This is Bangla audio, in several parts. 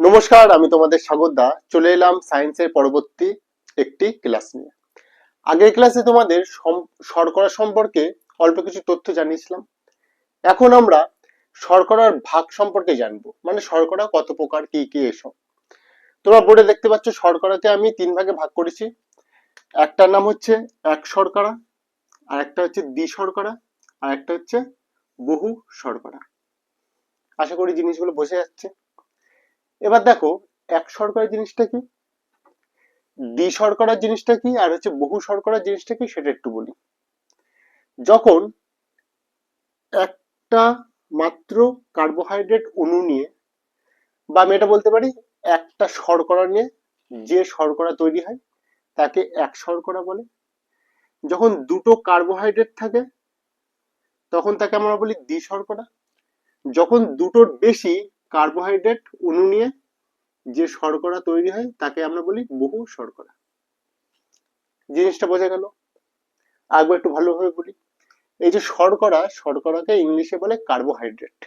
নমস্কার, আমি তোমাদের স্বাগত দা চলে এলাম সায়েন্সের পরবর্তী একটি ক্লাস নিয়ে। আগের ক্লাসে তোমাদের শর্করা সম্পর্কে অল্প কিছু তথ্য জানিয়েছিলাম। এখন আমরা শর্করার ভাগ সম্পর্কে জানব। মানে শর্করা কত প্রকার, কি কি, এসব। তোমরা বোর্ডে দেখতে পাচ্ছ, শর্করাকে আমি তিন ভাগে ভাগ করেছি। একটার নাম হচ্ছে এক শর্করা, আর একটা হচ্ছে দ্বি শর্করা, আর একটা হচ্ছে বহু শর্করা। আশা করি জিনিসগুলো বোঝা যাচ্ছে। এবার দেখো এক শর্করা জিনিসটা কি? দ্বি শর্করা জিনিসটা কি? আর হচ্ছে বহু শর্করা জিনিসটা কি? সেটা একটু বলি। যখন একটা মাত্র কার্বোহাইড্রেট অণু নিয়ে বা আমি এটা বলতে পারি একটা শর্করা নিয়ে যে শর্করা তৈরি হয় তাকে এক শর্করা বলে। যখন দুটো কার্বোহাইড্রেট থাকে তখন তাকে আমরা বলি দ্বি শর্করা। যখন দুটোর বেশি কার্বোহাইড্রেট অণু নিয়ে যে শর্করা তৈরি হয়, তাকে আমরা বলি বহু শর্করা। জিনিসটা বোঝা গেল। আরেকবার একটু ভালোভাবে বলি। এই যে শর্করা, শর্করাকে ইংলিশে বলে কার্বোহাইড্রেট।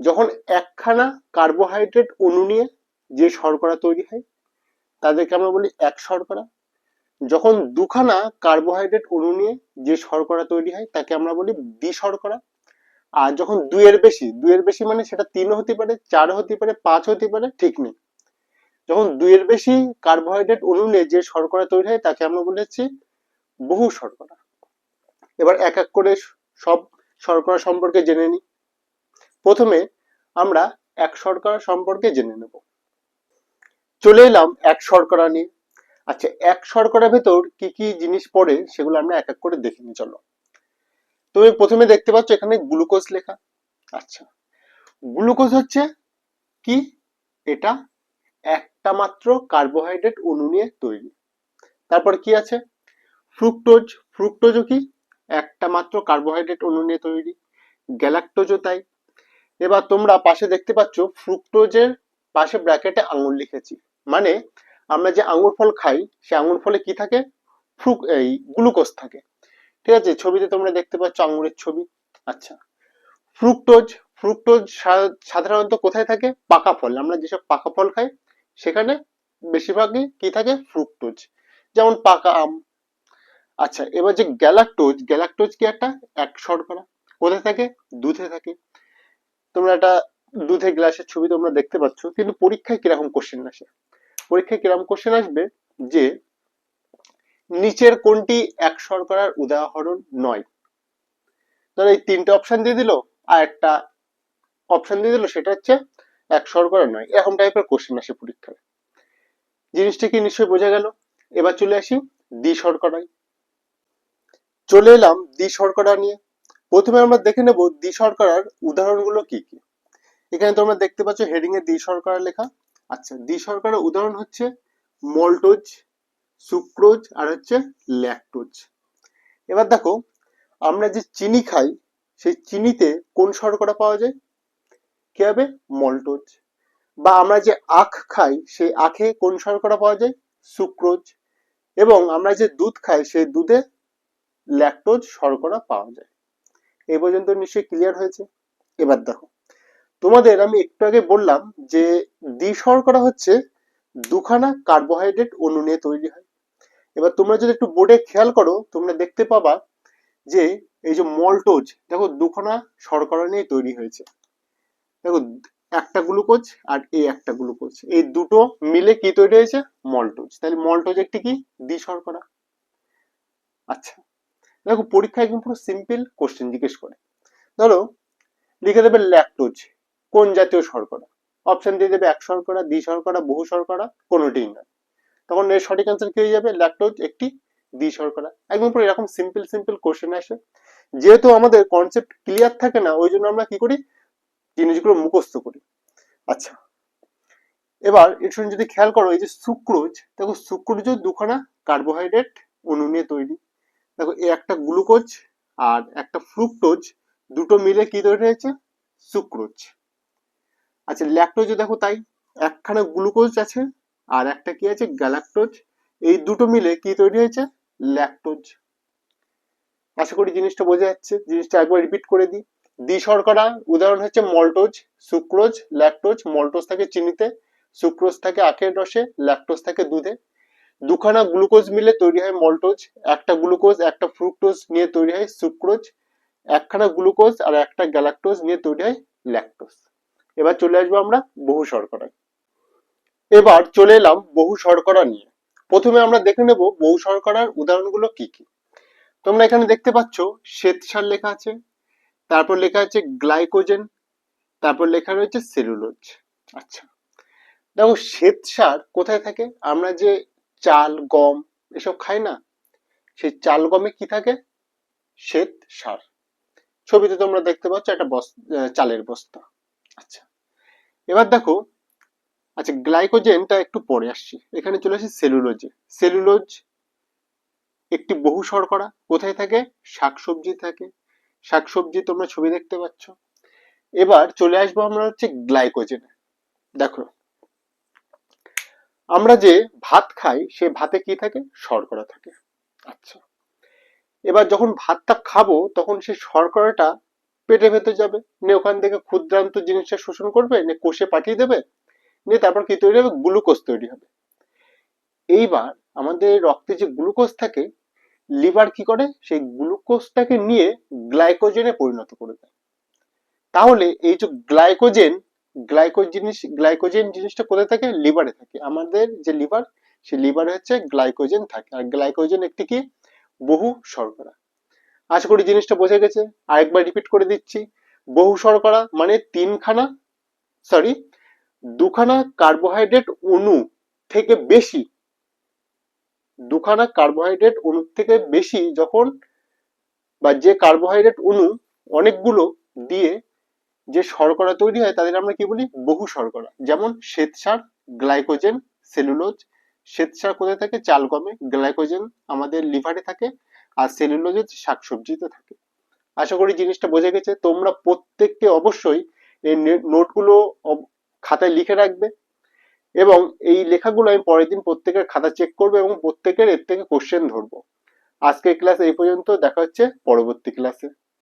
যখন একখানা কার্বোহাইড্রেট অণু নিয়ে যে শর্করা তৈরি হয়, তাদেরকে আমরা বলি এক শর্করা। যখন দুখানা কার্বোহাইড্রেট অণু নিয়ে যে শর্করা তৈরি হয়, তাকে আমরা বলি দ্বি শর্করা। আর যখন দুইয়ের বেশি দুইয়ের বেশি মানে সেটা তিন হতে পারে, চার হতে পারে, পাঁচ হতে পারে, ঠিক নেই। যখন দুইয়ের বেশি কার্বোহাইড্রেট অণু নিয়ে যে শর্করা তৈরি হয়, তাকে আমরা বলেছি বহু শর্করা। এবার এক এক করে সব শর্করা সম্পর্কে জেনে নিই। প্রথমে আমরা এক শর্করা সম্পর্কে জেনে নেব। চলে এলাম এক শর্করা নিয়ে। আচ্ছা এক শর্করা ভেতর কি কি জিনিস পড়ে, সেগুলো আমরা এক এক করে দেখে নিই, চলো। তুমি প্রথমে দেখতে পাচ্ছ এখানে গ্লুকোজ লেখা। আচ্ছা। গ্লুকোজ হচ্ছে কি? এটা একটা মাত্র কার্বোহাইড্রেট অণু নিয়ে তৈরি। তারপর কি আছে? ফ্রুক্টোজ। ফ্রুক্টোজও কি? একটা মাত্র কার্বোহাইড্রেট অণু নিয়ে তৈরি। গ্যালাক্টোজও তাই। এবার তোমরা পাশে দেখতে পাচ্ছ ফ্রুক্টোজের পাশে ব্র্যাকেটে আঙুর লিখেছি। মানে আমরা যে আঙুর ফল খাই, সে আঙুর ফলে কি থাকে? ফ্রুক এই গ্লুকোজ থাকে। ঠিক আছে? ছবিতে তোমরা দেখতে পাচ্ছ আঙুরের ছবি। আচ্ছা। ফ্রুক্টোজ ফ্রুক্টোজ সাধারণত কোথায় থাকে? পাকা ফল। আমরা যেসব পাকা ফল খাই, সেখানে বেশিরভাগই কি থাকে? ফ্রুক্টোজ। যেমন পাকা আম। আচ্ছা এবার যে গ্যালাক্টোজ গ্যালাক্টোজ কি একটা? এক শর্করা। কোথায় থাকে? দুধে থাকে। তোমরা একটা দুধে গ্লাসের ছবি তোমরা দেখতে পাচ্ছ। কিন্তু পরীক্ষায় কীরকম কোশ্চেন আসে? পরীক্ষায় কীরকম কোশ্চেন আসবে যে নিচের কোনটি এক শর্করার উদাহরণ নয়? ধরো এই তিনটে অপশন দিয়ে দিল, আর একটা অপশন দিয়ে দিল, সেটা হচ্ছে এক শর্করা নয়। এরকম টাইপের কোশ্চেন আসে পরীক্ষায়। জিনিসটা কি নিশ্চয়ই বোঝা গেল? এবার চলে আসি দ্বি শর্করায়। চলে এলাম দ্বি শর্করা নিয়ে। প্রথমে আমরা দেখে নেব দ্বি শর্করার উদাহরণগুলো কি কি। এখানে তোমরা দেখতে পাচ্ছ হেডিং এ দ্বি শর্করা লেখা। আচ্ছা দ্বি শর্করার উদাহরণ হচ্ছে মল্টোজ সুক্রোজ আর হচ্ছে ল্যাকটোজ। এবার দেখো, আমরা যে চিনি খাই, সেই চিনিতে কোন শর্করা পাওয়া যায়? কি হবে? মল্টোজ। বা আমরা যে আখ খাই, সেই আখে কোন শর্করা পাওয়া যায়? সুক্রোজ। এবং আমরা যে দুধ খাই, সেই দুধে ল্যাকটোজ শর্করা পাওয়া যায়। এই পর্যন্ত নিশ্চয়ই ক্লিয়ার হয়েছে? এবার দেখো, তোমাদের আমি একটু আগে বললাম যে দ্বি শর্করা হচ্ছে দুখানা কার্বোহাইড্রেট অণু নিয়ে তৈরি হয়। এবার তোমরা যদি একটু বোর্ডে খেয়াল করো, তোমরা দেখতে পাবা যে এই যে মল্টোজ, দেখো দুখানা শর্করা নিয়ে তৈরি হয়েছে। দেখো, একটা গ্লুকোজ আর এই একটা গ্লুকোজ। এই দুটো মিলে কি তৈরি হয়েছে? মল্টোজ। তাহলে মল্টোজ একটি কি? দ্বি শর্করা। আচ্ছা দেখো পরীক্ষায় একদম পুরো সিম্পল কোশ্চেন জিজ্ঞেস করে। ধরো, লিখে দেবে ল্যাকটোজ কোন জাতীয় শর্করা? অপশন দিয়ে দেবে এক শর্করা, দ্বি শর্করা, বহু শর্করা, কোনোটিই নয় তখন এর সঠিক অ্যান্সার কি হয়ে যাবে? ল্যাকটোজ একটি দ্বি শর্করা একদম পুরো এরকম সিম্পল সিম্পল কোশ্চেন আসে। যেহেতু আমাদের কনসেপ্ট ক্লিয়ার থাকে না, ওই জন্য আমরা কি করি? জিনিসগুলো মুখস্থ করি। আচ্ছা। এবার এর যদি খেয়াল করো, এই যে সুক্রোজ দেখো সুক্রোজও দুখানা কার্বোহাইড্রেট অণু নিয়ে তৈরি। দেখো এই একটা গ্লুকোজ আর একটা ফ্রুক্টোজ দুটো মিলে কি তৈরি হয়েছে? সুক্রোজ আচ্ছা ল্যাকটোজও দেখো তাই, একখানা গ্লুকোজ আছে আর একটা কি আছে? গ্যালাক্টোজ এই দুটো মিলে কি তৈরি হয়েছে? ল্যাকটোজ আশা করি জিনিসটা বোঝা যাচ্ছে। জিনিসটা একবার রিপিট করে দিই। দ্বিশর্করা, উদাহরণ হচ্ছে মল্টোজ সুক্রোজ ল্যাকটোজ মল্টোজ থাকে চিনিতে সুক্রোজ থাকে আখের রসে ল্যাকটোজ থাকে দুধে। দুখানা গ্লুকোজ মিলে তৈরি হয় মল্টোজ একটা গ্লুকোজ একটা ফ্রুক্টোজ নিয়ে তৈরি হয় সুক্রোজ একখানা গ্লুকোজ আর একটা গ্যালাক্টোজ নিয়ে তৈরি হয় ল্যাকটোজ এবার চলে আসব আমরা বহু শর্করায়। এবার চলে এলাম বহু শর্করা নিয়ে। প্রথমে আমরা দেখে নেব বহু শর্করার উদাহরণগুলো কি কি। তোমরা এখানে দেখতে পাচ্ছ শ্বেতসার লেখা আছে, তারপর লেখা আছে গ্লাইকোজেন, তারপর লেখা রয়েছে সেলুলোজ। আচ্ছা দেখো শ্বেতসার কোথায় থাকে? আমরা যে চাল, গম এসব খাই না, সেই চাল, গমে কি থাকে? শ্বেত সার। ছবিতে তোমরা দেখতে পাচ্ছ একটা চালের বস্তা। আচ্ছা এবার দেখো আচ্ছা গ্লাইকোজেনটা একটু পরে আসছি। এখানে চলে আসি সেলুলোজে সেলুলোজ একটি বহু শর্করা, কোথায় থাকে? শাকসবজি থাকে। শাকসবজি তোমরা ছবি দেখতে পাচ্ছ। এবার চলে আসব আমরা হচ্ছে গ্লাইকোজেনে দেখো, আমরা যে ভাত খাই, সে ভাতে কি থাকে? শর্করা থাকে। আচ্ছা এবার যখন ভাতটা খাব, তখন সে শর্করাটা পেটে ভেতর যাবে। নিয়ে ওখান থেকে ক্ষুদ্রান্ত জিনিসটা শোষণ করবে, নিয়ে কোষে পাঠিয়ে দেবে। নিয়ে তারপর কি তৈরি হবে? গ্লুকোজ তৈরি হবে। এইবার আমাদের রক্তে যে গ্লুকোজ থাকে, লিভার কি করে? সেই গ্লুকোজটাকে নিয়ে গ্লাইকোজেনে পরিণত করে দেয়। তাহলে এই যে গ্লাইকোজেন গ্লাইকো জিনিস, গ্লাইকোজেন জিনিসটা কোথায় থাকে? লিভারে থাকে। আমাদের যে লিভার, সেই লিভারে হচ্ছে গ্লাইকোজেন থাকে। আর গ্লাইকোজেন একটি কি? বহু শর্করা। আশা করি জিনিসটা বোঝা গেছে। আরেকবার রিপিট করে দিচ্ছি। বহু শর্করা মানে তিনখানা সরি দুখানা কার্বোহাইড্রেট অণু থেকে বেশি। দুখানা কার্বোহাইড্রেট অণু থেকে বেশি যখন বা যে কার্বোহাইড্রেট অণু অনেকগুলো দিয়ে যে শর্করা তৈরি হয় তাদের আমরা কি বলি? বহু শর্করা। যেমন শ্বেতসার গ্লাইকোজেন সেলুলোজ শ্বেতসার কোথায় থাকে? চাল গমে। গ্লাইকোজেন আমাদের লিভারে থাকে আর সেলুলোজ শাকসবজিতে থাকে। আশা করি জিনিসটা বোঝা গেছে। তোমরা প্রত্যেককে অবশ্যই এই নোটগুলো খাতায় লিখে রাখবে। এবং এই লেখাগুলো আমি পরের দিন প্রত্যেকের খাতা চেক করব এবং প্রত্যেকের এর থেকে কোশ্চেন ধরবো। আজকের ক্লাস এই পর্যন্ত, দেখা হচ্ছে পরবর্তী ক্লাসে